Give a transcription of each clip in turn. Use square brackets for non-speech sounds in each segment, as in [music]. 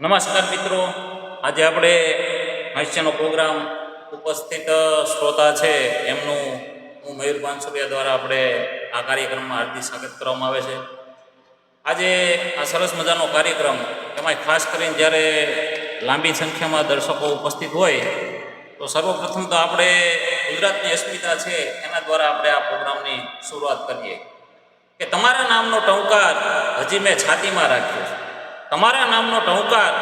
નમસ્કાર મિત્રો. આજે આપણે હાસ્યનો પ્રોગ્રામ ઉપસ્થિત શ્રોતા છે એમનું હું મયુર પાનસુરિયા દ્વારા આપણે આ કાર્યક્રમમાં હાર્દિક સ્વાગત કરવામાં આવે છે. આજે આ સરસ મજાનો કાર્યક્રમ એમાં ખાસ કરીને જ્યારે લાંબી સંખ્યામાં દર્શકો ઉપસ્થિત હોય, તો સર્વપ્રથમ તો આપણે ગુજરાતની અસ્મિતા છે, એના દ્વારા આપણે આ પ્રોગ્રામની શરૂઆત કરીએ. કે તમારા નામનો ટંકાર હજી મેં છાતીમાં રાખ્યો. તમારા નામનો ટહુકાર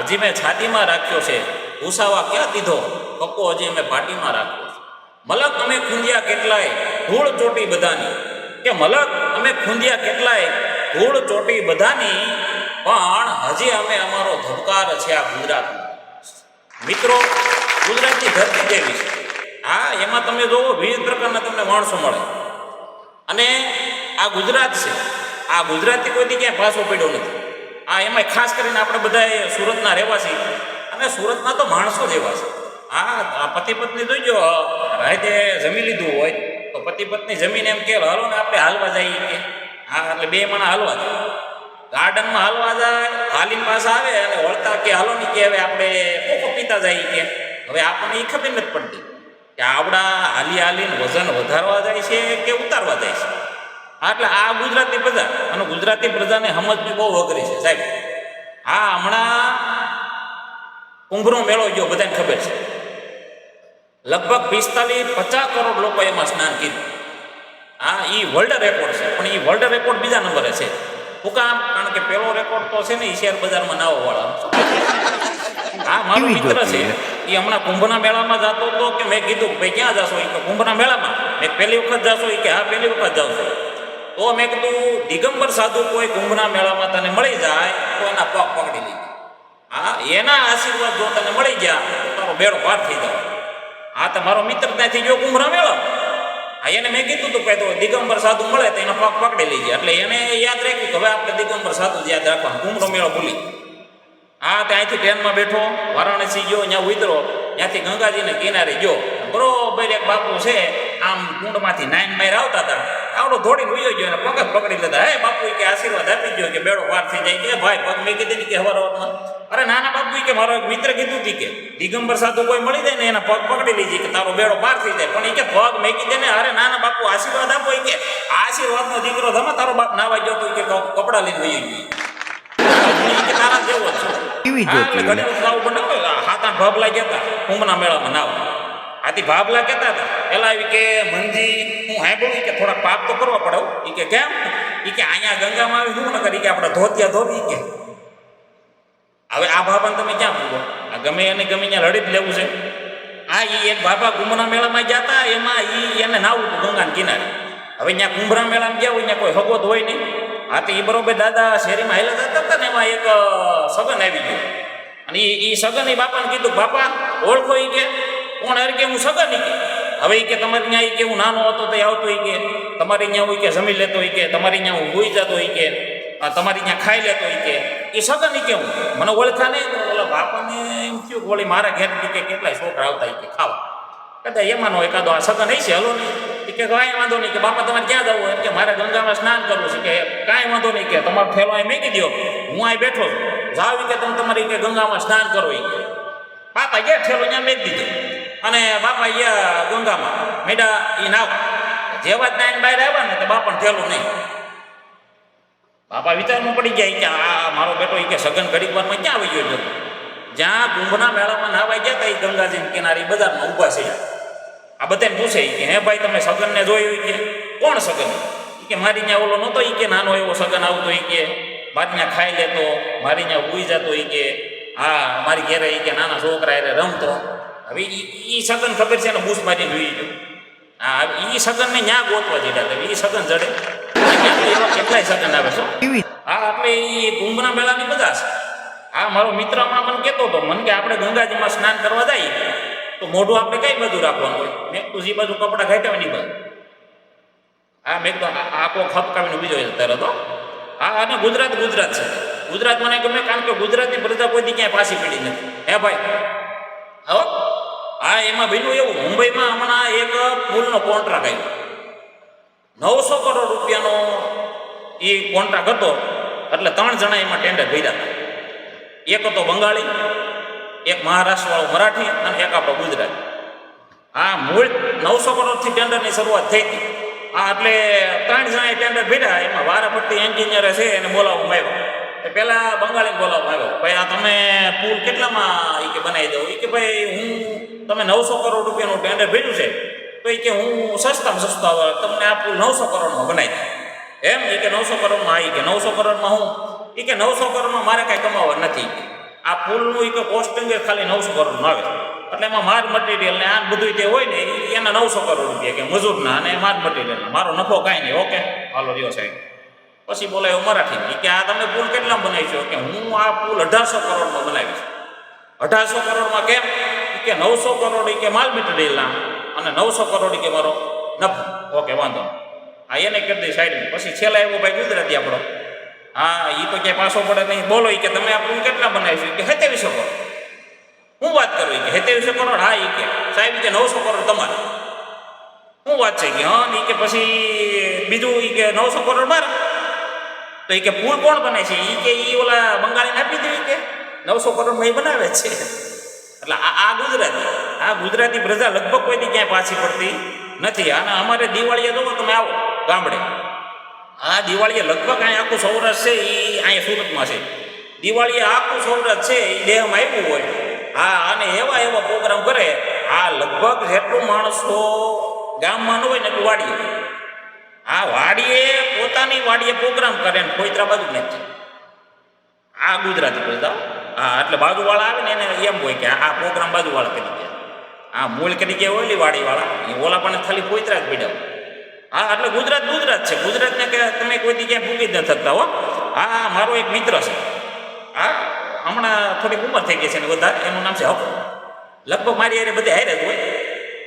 હજી મેં છાતીમાં રાખ્યો છે. ભૂસાવા ક્યાં દીધો? કક્કો હજી મેં પાટીમાં રાખ્યો છે. મલક અમે ખૂંદિયા કેટલાય? ધૂળ ચોટી બધાની. કે મલક અમે ખૂંદિયા કેટલાય? ધૂળ ચોટી બધાની. પણ હજી અમે અમારો ધબકાર છે આ ગુજરાત મિત્રો, ગુજરાતની ધરતી કેવી છે? હા, એમાં તમે જોવો, વિવિધ પ્રકારના તમને માણસો મળે. અને આ ગુજરાત છે. આ ગુજરાતથી કોઈથી ક્યાંય પાછો પડ્યો નથી. આ એમાં ખાસ કરીને આપણે બધા સુરતના રહેવાસી. અને સુરતના તો માણસો જ એવા છે. હા પતિ પત્ની જોઈજો રાતે જમી લીધું હોય, તો પતિ પત્ની જમીન એમ કે, હાલો ને આપણે હાલવા જઈએ કે. હા, એટલે બે માણા હાલવા જાય. ગાર્ડનમાં હાલવા જાય, હાલીન પાસે આવે અને વળતા કે, હાલો ની કે, હવે આપણે કોકો પીતા જઈએ કે. હવે આપણને એ ખબર નથી પડતી કે આવડા હાલી હાલીને વજન વધારવા જાય છે કે ઉતારવા જાય છે. એટલે આ ગુજરાતી પ્રજા. અને ગુજરાતી પ્રજાને સમજવી બહુ અઘરી છે સાહેબ. હા હમણાં કુંભનો મેળો ગયો બધાને ખબર છે. લગભગ પિસ્તાલીસ પચાસ કરોડ લોકો એમાં સ્નાન કર્યું. હા એ વર્લ્ડ રેકોર્ડ છે પણ એ વર્લ્ડ રેકોર્ડ બીજા નંબરે છે. શું કામ? કારણ કે પેલો રેકોર્ડ તો છે ને એ શેર બજારમાં નાવો વાળા હા મારો મિત્ર છે. એ હમણાં કુંભના મેળામાં જતો હતો કે મેં કીધું ભાઈ ક્યાં જશો? એ કે કુંભના મેળામાં. મેં પહેલી વખત જશો? એ કે હા પહેલી વખત જાઉં છું. તો મેં કીધું, દિગંબર સાધુ કોઈ કુંભના મેળામાં તને મળી જાય, તો એના પગ પકડી લઈ હા, એના આશીર્વાદ જો તને મળી ગયા તારો બેડો પાર થઈ જાય હા મારો મિત્ર ત્યાંથી ગયો કુંભના મેળો. હા, એને મેં કીધું તું તો દિગંબર સાધુ મળે તો એના પગ પકડી લઈ જાય એટલે એને યાદ રાખ્યું કે હવે આપણે દિગંબર સાધુ યાદ રાખવા કુંભરો મેળો ભૂલી. હા ત્યાંથી ટ્રેનમાં બેઠો, વારાણસી ગયો, ત્યાં ઉતરો ત્યાંથી ગંગાજીને કિનારે ગયો. બરોબર, એક બાપુ છે, આમ કુંડમાંથી નાઈન માર આવતા હતા. આવડો દોડીને ઉયો ગયો અને પગ પકડી લીધા. હે બાપુ કે આશીર્વાદ આપી ગયો કે બેડો પાર થઈ જાય. કે ભાઈ પગ મેં કીધી કે હવાર અરે નાના બાપુ કે મારો એક મિત્ર કીધું હતી કે દિગંબર સાધુ કોઈ મળી જાય ને એના પગ પકડી લીધી કે તારો બેડો પાર થઈ જાય. પણ એ કે પગ મેકી દે ને અરે નાના બાપુ આશીર્વાદ આપો. એ કે આશીર્વાદનો દીકરો તમે તારો બાપ નાવા ગયો તો કે કપડા લઈને વહી કે તારા જેવો છું. ઘણી વખત આવું હાથ આઠ ભાભલા ગયા હતા કુંભના મેળામાં નાવ. આથી ભાભલા કહેતા હતા પેલા એવી કે મંજી, હું હાંભળું કે થોડા પાપ તો કરવા પડે એ કે, કેમ? એ કે, અહીંયા ગંગામાં આવી શું ન કરી કે આપણે ધોતિયા ધોવી કે. હવે આ ભાભાને તમે ક્યાં પૂછો આ ગમે એને ગમે ત્યાં લડી જ લેવું છે. આ એ એક બાબા કુંભના મેળામાં ગયા હતા એમાં એ એને નાવું હતું ગંગાના કિનારે. હવે ત્યાં કુંભરા મેળામાં ગયા હોય, ત્યાં કોઈ હગવત હોય નહીં. હા તો એ બરોબર દાદા શેરીમાં હેલા જતા હતા ને, એમાં એક સગન આવી ગયું. અને એ સગન એ બાપાને કીધું, બાપા, ઓળખો એ કે. કોણ અરે કે હું સગન કે હવે કે તમારે ત્યાં એ કે હું નાનો હતો તો આવતો એ કે, તમારે ત્યાં હોય કે જમી લેતો હોય કે, તમારે ત્યાં હું હોઈ જતો હોય કે તમારી ત્યાં ખાઈ લેતો હોય કે. એ સગન કે હું મને ઓળખા નહીં ઓલા બાપાને એમ થયું વળી મારા ઘેર કે કેટલાય છોકરા આવતા હોય કે, ખાવા. કદાચ એમાં એકાદો આ સગન હશે હલો નહીં કે કાંઈ વાંધો નહીં કે બાપા તમારે ક્યાં જવું? એમ કે મારે ગંગામાં સ્નાન કરવું છે. કે કાંઈ વાંધો નહીં કે તમારો ફેલો અહીં મેકી દો હું અહીં બેઠો છું. જાવ કે તમે તમારી કે ગંગામાં સ્નાન કરો એ બાપા ગયા ઠેલો? ત્યાં મેકી દીધો. અને બાપા યા ગંગામાં મેડા એ નાવ. જેવા જ નાઈને બહાર આવ્યા ને તો બાપાને થયેલું નહીં. બાપા વિચારમાં પડી ગયા કે આ મારો બેટો એ કે સગન ઘડીક ક્યાં આવી ગયો જ્યાં કુંભના મેળામાં નાવાઈ ગયા હતા એ ગંગાજી કિનારે બજારમાં ઊભા છે. આ બધાને પૂછે કે, હે ભાઈ, તમે સગનને જોયું કે? કોણ સગન કે, મારી ત્યાં ઓલો નહોતો ઈ કે, નાનો એવો સગન આવતો ઈ કે. મારી ત્યાં ખાઈ લેતો, મારી ત્યાં ઉઈ જતો ઈ કે. હા, મારી ઘેરે એ કે નાના છોકરા એને રમતો. હવે ઈ ઈ સગન ખબર છે ને બૂસ મારી જોઈ ગયું હા ઈ સગનને ન્યા ગોતવા જેડા હતા. ઈ સગન જડે. કેટલાય સગન આવે છે. હા એટલે એ કુંભના મેળાની બધા છે. હા મારો મિત્ર હમણાં મને કહેતો હતો મને કે આપણે ગંગાજીમાં સ્નાન કરવા જાય તો મોઢું આપણે કઈ બાજુ રાખવાનું હોય? મેં કીધું જે બાજુ કપડાં ઘાટ્યા હોય ને બાજુ. હા મેં કીધું આ- આખો ખપકાવીને બીજો તરત હો અને ગુજરાત ગુજરાત છે. ગુજરાત મને ગમે કારણ કે ગુજરાતની પ્રજા કોઈ ક્યાંય પાછી પડી નથી. હે ભાઈ. હો? હા, એમાં બન્યું એવું. મુંબઈમાં હમણાં એક પુલનો કોન્ટ્રાક્ટ આવ્યો નવસો કરોડ રૂપિયાનો એ કોન્ટ્રાક્ટ હતો. એટલે ત્રણ જણા એમાં ટેન્ડર ભર્યા હતા. એક હતો બંગાળી, એક મહારાષ્ટ્રવાળો મરાઠી અને એક આપણો ગુજરાતી. આ મૂળ નવસો કરોડથી ટેન્ડરની શરૂઆત થઈ હતી. આ એટલે ત્રણ જણાએ ટેન્ડર ભેટ્યા એમાં વારાફરતી એન્જિનિયરે છે, એને બોલાવવામાં આવ્યો. એ પહેલાં બંગાળીને બોલાવવામાં આવ્યો ભાઈ, આ તમે પુલ કેટલામાં એ કે બનાવી દઉં એ કે ભાઈ, હું તમે નવસો કરોડ રૂપિયાનું ટેન્ડર ભેજ્યું છે. તો એ કે હું સસ્તામાં સસ્તા તમને આ પુલ નવસો કરોડમાં બનાવી એમ એ કે નવસો કરોડમાં આવી કે નવસો કરોડમાં હું એ કે નવસો કરોડમાં મારે કાંઈ કમાવા નથી. આ પુલનું એ કે કોસ્ટિંગ ખાલી નવસો કરોડનું આવે. એટલે એમાં માર મટીરિયલ ને આ બધું તે હોય ને એના નવસો કરોડ રૂપિયા કે મજૂરના અને માર મટીરિયલના મારો નફો કાંઈ નહીં, ઓકે? હાલો, રહ્યો સાહેબ. પછી બોલાય મરાઠી કે આ તમે પુલ કેટલા બનાવીશો કે હું આ પુલ અઢારસો કરોડમાં બનાવીશ અઢારસો કરોડમાં કેમ? કે નવસો કરોડ કે માલ મટીરિયલના. અને નવસો કરોડ કે મારો નફો. ઓકે, વાંધો. આ એને કરી દઈ સાઈડમાં. પછી છેલ્લા એવો ભાઈ ગુજરાતી આપણો. હા એ તો ક્યાંય પાછો પડે નહીં. બોલો કે તમે આ પુલ કેટલા બનાવીશું કે હેતેવીસો કરોડ. હું વાત કરું કે હેતેવીસો કરોડ? હા એ કે. સાહેબ કે નવસો કરોડ તમારે. શું વાત છે કે, હા ઈ કે પછી બીજું એ કે નવસો કરોડ મારા. તો એ કે પુલ કોણ બને છે? એ કે એ ઓલા બંગાળીને આપી દે કે? નવસો કરોડમાં એ બનાવે છે. એટલે આ આ ગુજરાતી. આ ગુજરાતી પ્રજા લગભગ કોઈથી ક્યાંય પાછી પડતી નથી. અને અમારે દિવાળીએ જોવો તમે આવો ગામડે. આ દિવાળીએ લગભગ અહીંયા આખું સૌરાષ્ટ્ર છે એ અહીંયા સુરતમાં છે. દિવાળીએ આખું સૌરાષ્ટ્ર છે એ દેહમાં આવ્યું હોય. હા, અને એવા એવા પ્રોગ્રામ કરે. આ લગભગ જેટલું માણસો ગામમાં ન હોય ને એટલું વાડીએ. આ વાડીએ પોતાની વાડીએ પ્રોગ્રામ કરે ને કોઈતરા બાજુ નથી. આ ગુજરાતી બોલતા હા, એટલે બાજુવાળા આવે ને એને એમ હોય કે આ પ્રોગ્રામ બાજુવાળા કરી ગયા આ મૂળ કરી ગયા ઓલી વાડીવાળા, એ ઓલા પણ ખાલી કોઈતરા જ પીડ્યા હા, એટલે ગુજરાત ગુજરાત છે. ગુજરાતને કે તમે કોઈ ક્યાંય ભૂગી જ ન શકતા હો. હા, મારો એક મિત્ર છે. હા, હમણાં થોડીક ઉંમર થઈ ગઈ છે ને વધારે, એનું નામ છે હક. લગભગ મારી યારે બધે હારે જ હોય.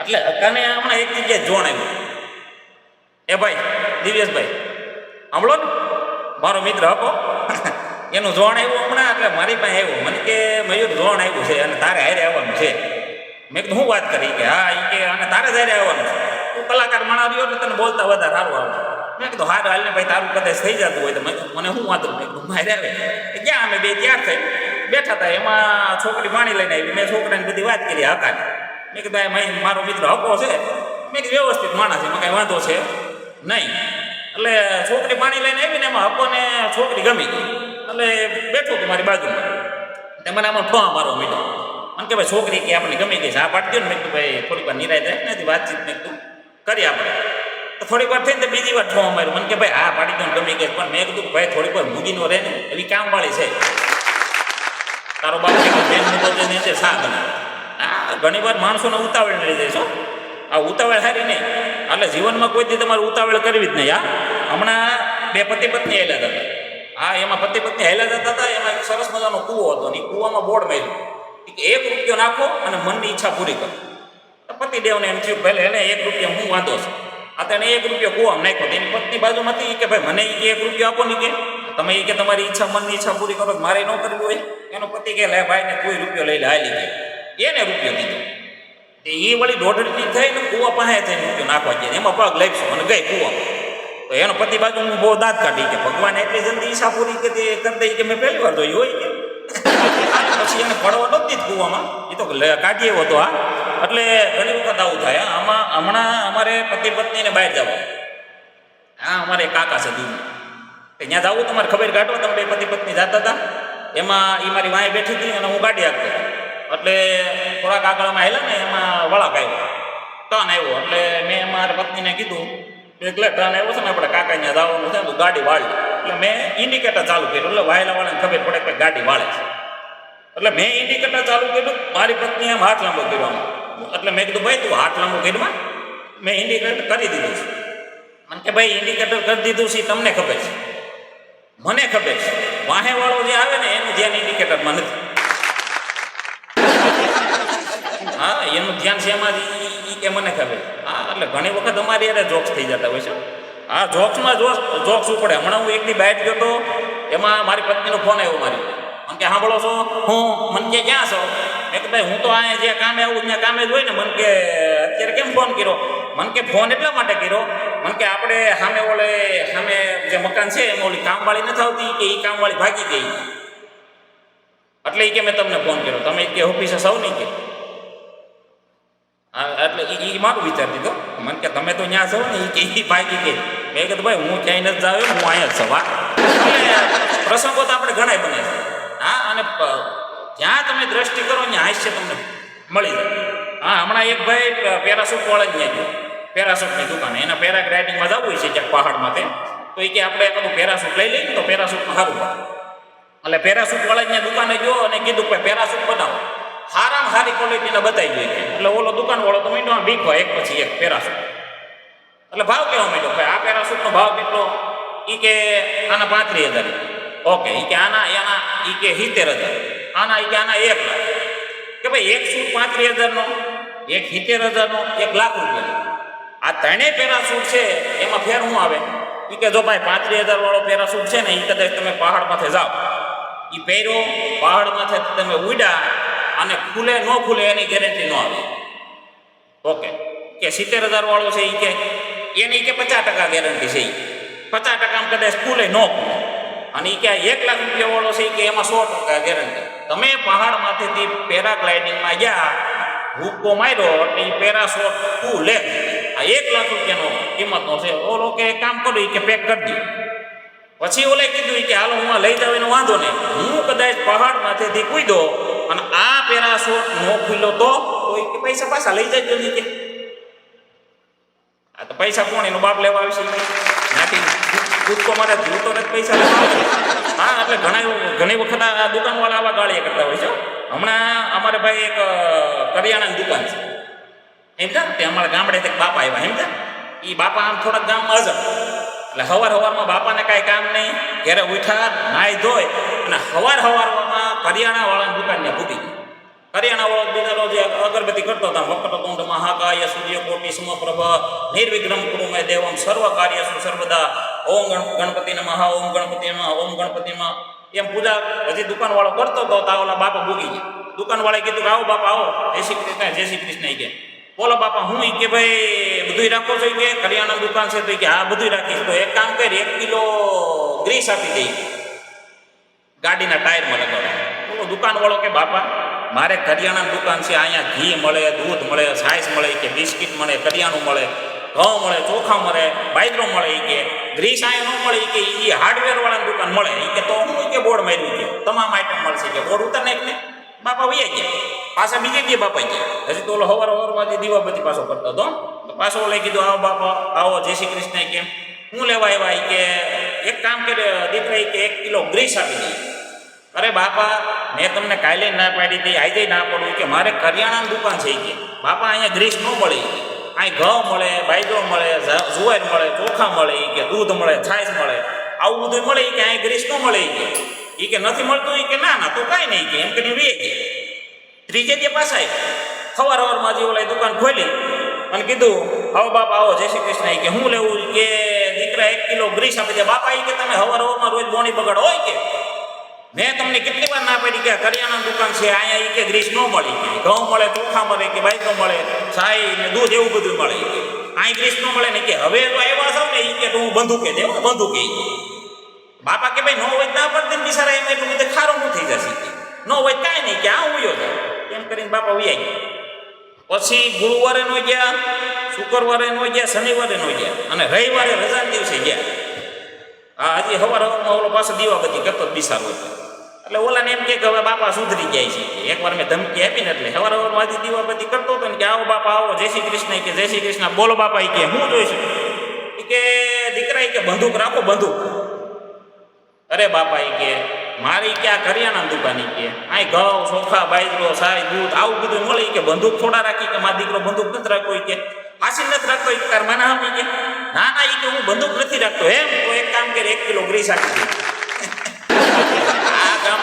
એટલે હકાને હમણાં એક જગ્યાએ જોણ આવ્યું એ ભાઈ દિવ્યેશભાઈ સાંભળો ને. મારો મિત્ર હકો [laughs] એનું જોણ આવ્યું હમણાં એટલે મારી પાસે આવ્યું. મને કે મયુર જોણ આવ્યું છે અને તારે હારે આવવાનું છે. મેં કીધું હું વાત કરી? કે હા એ કે અને તારે જ હારે આવવાનું છે. તું કલાકાર માણા રહ્યો એટલે તને બોલતા વધારે સારું આવે. મેં કીધું હારું હાલ ને ભાઈ તારું કદાચ થઈ જતું હોય તો મેં મને શું વાંધો? મેં કીધું મારે આવે. ક્યાં અમે બે તૈયાર થઈ બેઠા હતા એમાં છોકરી પાણી લઈને આવી. મેં છોકરાની બધી વાત કરી હતા મેં કીધું મારો મિત્ર હકો છે. મેં કીધું વ્યવસ્થિત માણસ એમાં કાંઈ વાંધો છે. નહીં. એટલે છોકરી પાણી લઈને આવી ને એમાં હકોને છોકરી ગમી ગઈ. એટલે બેઠો હતું મારી બાજુમાં. મને આમાં ફોન મારો મીઠો. મને કે ભાઈ, છોકરી કે આપણે ગમી ગઈ છે? આ પાડતી ને. મેં કીધું, ભાઈ, થોડીક વાર નિરાય થાય નથી વાતચીત મેં કીધું કરી આપણે. તો થોડીક વાર થઈને બીજી વાર ઠો માર્યું. મને કે ભાઈ આ પાડી દો ગમી ગઈ પણ મેં કીધું ભાઈ, થોડીક વાર મૂગીનો રહે ને, એવી કામવાળી છે. તારો બાપ બેન મૂકો છે ને ગમે આ ઘણી વાર માણસોને ઉતાવળ લઈ જાય છો આ ઉતાવળ હારી નહીં. એટલે જીવનમાં કોઈ દી તમારે ઉતાવળ કરવી જ નહીં, હા? હમણાં બે પતિ પત્ની હેલા હતા. હા, એમાં પતિ પત્ની હેલા જતા હતા, એમાં એક સરસ મજાનો કૂવો હતો ને કૂવામાં બોર્ડ માર્યું. કે એક રૂપિયો નાખો અને મનની ઈચ્છા પૂરી કરો. પતિદેવને એમ થયું ભલે એને એક રૂપિયા હું વાંધો છું. આ તેને એક રૂપિયો કૂવામાં નાખ્યો એની પત્ની બાજુમાંથી કે, ભાઈ, મને એ એક રૂપિયો આપો ને કે. તમે એ કે, તમારી ઈચ્છા, મનની ઈચ્છા પૂરી કરો મારે ન કરવી હોય? એનો પતિ કે, લે ભાઈ ને કોઈ રૂપિયો લઈ લે, હાલી કે એને રૂપિયો દીધો. એ વળી દોઢની થઈ ને કૂવા પાસે થઈને રૂપિયો નાખવા ગયા એમાં પગ લાગશું અને ગઈ કૂવા. તો એનો પતિ બાજુ હું બહુ દાંત કાઢી કે ભગવાન એટલી જલ્દી ઈશા પૂરી કે કરી દઈ કે મેં પહેલી વાર જોઈ હોય કે. પછી એને પડવા નહોતી જ કૂવામાં. એ તો કાઢી એવો હતો હા. એટલે ઘણી વખત આવું થાય આમાં હમણાં અમારે પતિ પત્નીને બહાર જવું. હા, અમારે કાકા છે દૂર. ત્યાં જવું તમારે ખબર કાઢો તમે બે પતિ પત્ની જતા હતા. એમાં એ મારી વાંહે બેઠી હતી અને હું ગાડી આપતો એટલે થોડાક આગળમાં આવેલા ને, એમાં વળાક આવ્યો ટર્ન આવ્યો એટલે મેં મારા પત્નીને કીધું એટલે ટર્ન આવ્યો છે ને, આપણે કાકા ત્યાં જવાનું છે તો ગાડી વાળી. એટલે મેં ઇન્ડિકેટર ચાલુ કર્યું. એટલે વાયેલા વાળાને ખબર પડે કે ગાડી વાળે છે. એટલે મેં ઇન્ડિકેટર ચાલુ કર્યું, મારી પત્ની એમ હાથ લાંબો કર્યો એટલે મેં કીધું, ભાઈ, તું હાથ લાંબો કર્યું મેં ઇન્ડિકેટર કરી દીધું છે. મને કે, ભાઈ ઇન્ડિકેટર કરી દીધું છે તમને ખબર છે. મને ખબર છે. વાહે વાળો જે આવે ને, એનું ધ્યાન ઇન્ડિકેટરમાં નથી હા એનું ધ્યાન છે એમાં એ કે મને ખબર. હા, એટલે ઘણી વખત અમારી યારે જોક્સ થઈ જતા હોય છે. હા, જોક્સમાં જોક્સ જોક્સ ઉપડે. હમણાં હું એકની બાઇટ ગયો તો એમાં મારી પત્નીનો ફોન આવ્યો મારી. મને કે સાંભળો છો? હું મને કે, ક્યાં છો? મેં કે ભાઈ, હું તો અહીંયા જે કામે આવું, ત્યાં કામે જ હોય ને. મને કે, અત્યારે કેમ ફોન કર્યો? મને કે, ફોન એટલા માટે કર્યો? મને કે, આપણે સામે ઓલે સામે જે મકાન છે, એમાં ઓલી કામવાળી નથી આવતી કે એ કામવાળી ભાગી ગઈ. એટલે એ કે, મેં તમને ફોન કર્યો. તમે કે, ઓફિસે સૌ નહીં કે. એટલે એ મારો વિચાર દીધો મને કે તમે તો ત્યાં છો ને એ ભાઈ કે મેં કીધું, ભાઈ, હું ક્યાંય નથી જાવ હું અહીંયા જ છું પ્રસંગો તો આપણે ઘણા બને છે. હા, અને જ્યાં તમે દ્રષ્ટિ કરો, ત્યાં હાસ્ય તમને મળી જાય. હા, હમણાં એક ભાઈ પેરાસૂટ વાળા જ ત્યાં ગયો પેરાસૂટની દુકાન. એના પેરાગ્લાઇડિંગમાં જવું હોય છે ક્યાંક પહાડમાં તે. તો એ કે આપણે એનું પેરાસૂટ લઈ લઈએ તો પેરાસૂટ સારું એટલે પેરાસૂટ વાળાની દુકાને ગયો અને કીધું કે પેરાસૂટ બનાવો. સારામાં હારી ક્વોલિટીના બતાવી જોઈએ એટલે ઓલો દુકાન વાળો તો મીંડો બીકવા એક પછી એક પેરાસૂટ. એટલે ભાવ કેવો મીંડો? ભાઈ, આ પેરાસૂટનો ભાવ કેટલો? ઈ કે આના પાંત્રીસ હજાર. ઓકે, ઈ કે આના એના ઈ કે સિત્તેર હજાર. આના, ઈ કે આના એક લાખ. કે ભાઈ, એક સૂટ પાંત્રીસ હજારનો, એક સિત્તેર હજારનો, એક લાખ રૂપિયા આ ત્રણેય પેરાસૂટ છે, એમાં ફેર શું આવે? ઈ કે જો ભાઈ, પાંત્રીસ હજાર વાળો પેરાસૂટ છે ને એ કદાચ તમે પહાડ માથે જાઓ. એ પહેરો પહાડ માથે તમે ઉડ્યા અને ખુલે, ન ખુલે એની ગેરંટી ન આવે. ઓકે કે સિત્તેર હજાર વાળો છે એ કે, એની કે પચાસ ટકા ગેરંટી છે એ પચાસ ટકા કદાચ ખુલે, ન ખુલે. અને એ કે એક લાખ રૂપિયા વાળો છે કે એમાં સો ટકા ગેરંટી તમે પહાડ માથેથી પેરાગ્લાઇડિંગમાં ગયા, હુક્કો માર્યો એટલે એ પેરાશોટ ખુલે. આ એક લાખ રૂપિયાનો કિંમતનો છે. ઓલો કે કામ કરો એ કે પેક કરી દો. પછી ઓલે કીધું કે હાલો હું લઈ જાવ એનો વાંધો નહીં. હું કદાચ પહાડ માથેથી કૂદો અને આ પેરાશોટ નો ખુલ્યો તો કોઈ કે પૈસા પાછા લઈ જાય નહીં કે આ તો પૈસા કોણ એનો બાપ લેવા આવશે. નાખી કૂદકો મારે જૂતો ને જ પૈસા લેવા આવશે. હા, એટલે ઘણા ઘણી વખત આ દુકાનવાળા આવા ગાળિયા કરતા હોય છે. હમણાં અમારે ભાઈ એક કરિયાણાની દુકાન છે. એમ તે અમારા ગામડે એક બાપા આવ્યા. એમ એ બાપા આમ થોડાક ગામમાં અજબ એટલે હવાર હવારમાં બાપાને કાંઈ કામ નહીં. ઘેરે ઉઠા નાય ધોય અને હવાર હવારમાં કરિયાણા વાળાની દુકાનને ભૂકી ગયા. કરિયાણા વાળો બીજાનો જે અગરબત્તી કરતો હતા, વક્રતુંડ મહાકાય, સૂર્યકોટી, સમપ્રભ, નિર્વિઘ્નમ કુરુ મે દેવમ સર્વ કાર્યસુ સર્વદા, ઓમ ગણ ગણપતિ મહા, ઓમ ગણપતિ ઓમ ગણપતિ એમ પૂજા હજી દુકાન વાળો કરતો હતો તા ઓલા બાપા ભૂગી ગયા. દુકાન વાળાએ કીધું કે, આવો બાપા, આવો. જય શ્રી કૃષ્ણ, જય શ્રી કૃષ્ણ કે. બોલો બાપા, હું કે, ભાઈ બધું રાખો છો કે? કરિયાણા દુકાન છે તો કે, હા બધું રાખીશ. તો એક કામ કરી, એક કિલો ગ્રીસ આપી દઈ ગાડીના ટાયરમાં લગાડો. બોલો દુકાન વાળો કે બાપા? મારે કરિયાણાની દુકાન છે અહીંયા ઘી મળે દૂધ મળે છાશ મળે કે બિસ્કિટ મળે કરિયાણું મળે ઘઉં મળે ચોખા મળે બાજરો મળે એ કે. ગ્રીસ અહીંયા ન મળે એ કે એ હાર્ડવેર વાળાની દુકાન મળે. એ કે તો હું કે બોર્ડ માર્યું કે તમામ આઈટમ મળશે કે. બોર્ડ ઉતર નાખ ને બાપા વૈયા ગયા. પાછા બીજે દી બાપા ગયા? હજી તો ઓલો હવાર હવારમાંથી દીવાબત્તી પાછો કરતો હતો તો પાછો લઈ કીધું આવો બાપા આવો જય શ્રી કૃષ્ણ. કેમ? હું લેવા આવ્યા કે એક કામ કરે દીકરા કે એક કિલો ગ્રીસ આપી દઈએ અરે બાપા, મેં તમને કાલે ના પાડી હતી, આજે ના પડું કે મારે કરિયાણાની દુકાન છે કે. બાપા, અહીંયા ગ્રીસ ન મળે. અહીં ઘઉં મળે બાયદો મળે જુવાર મળે, ચોખા મળે કે દૂધ મળે, છાશ મળે. આવું બધું મળે કે અહીં ગ્રીસ ન મળે કે. એ કે નથી મળતું એ કે ના ના, તો કાંઈ નહીં કે, એમ કે વે કે ત્રીજે તે પાછા સવાર સવારમાં જે ઓલા દુકાન ખોલી અને કીધું હવે બાપા, આવો, જય શ્રી કૃષ્ણ. કે, હું લેવું? કે, દીકરા એક કિલો ગ્રીસ આપી દે. બાપા એ કે, તમે સવાર સવારમાં રોજ બોણી બગડ. હોય કે? મેં તમને કેટલી વાર ના પાડી કે આ કરિયાણાની દુકાન છે, અહીંયા એ કે ગ્રીસ ન મળી કે. ઘઉં મળે, ચોખા મળે કે બાઈકો મળે છાઈ ને દૂધ એવું બધું મળે અહીં ગ્રીસ ન મળે ને કે હવે તો આવ્યા છો ને ઈ કે હું બંદૂકે દે હું બંદૂકે. ઈ કે. બાપા કે ભાઈ, ન હોય ના પડતી ને બિચારા એમ એટલું બધું ખારું ન થઈ જશે. ન હોય કાંઈ નહીં કે આ ઉયો જાય એમ કરીને બાપા ઉયા ગયા. પછી ગુરુવારે નો ગયા, શુક્રવારે નો ગયા, શનિવારે નો ગયા અને રવિવારે રજાના દિવસે ગયા. હા હજી હવાર હવારમાં ઓલો પાછો દીવાબત્તી કરતો બિસારો હતો એટલે ઓલાને એમ કે હવે બાપા સુધરી જાય છે. એકવાર મેં ધમકી આપીને એટલે હવાર હવારમાં હજી દીવાબત્તી કરતો હતો ને કે આવો બાપા, આવો, જય શ્રી કૃષ્ણ, કે જય શ્રી કૃષ્ણ, બોલો બાપા એ કે, હું જોઈશું? કે, દીકરા કે, બંદૂક રાખો, બંદૂક. અરે બાપા એ કે, મારી ક્યાં કરિયાણા દુકાની કે? આય ઘઉં ચોખા બાજરો, સાય, દૂધ, આવું બધું મળે કે બંદૂક થોડા રાખી કે મારો દીકરો બંદૂક નથી રાખો કે. હાસિલ નથી રાખતો એક તાર મને આપી કે. ના ના એ કે હું બંદૂક નથી રાખતો. એમ, તો એક કામ કરે, એક કિલો ગ્રીસ આપી દે.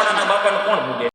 આ ગામડાના બાપાને કોણ પૂછે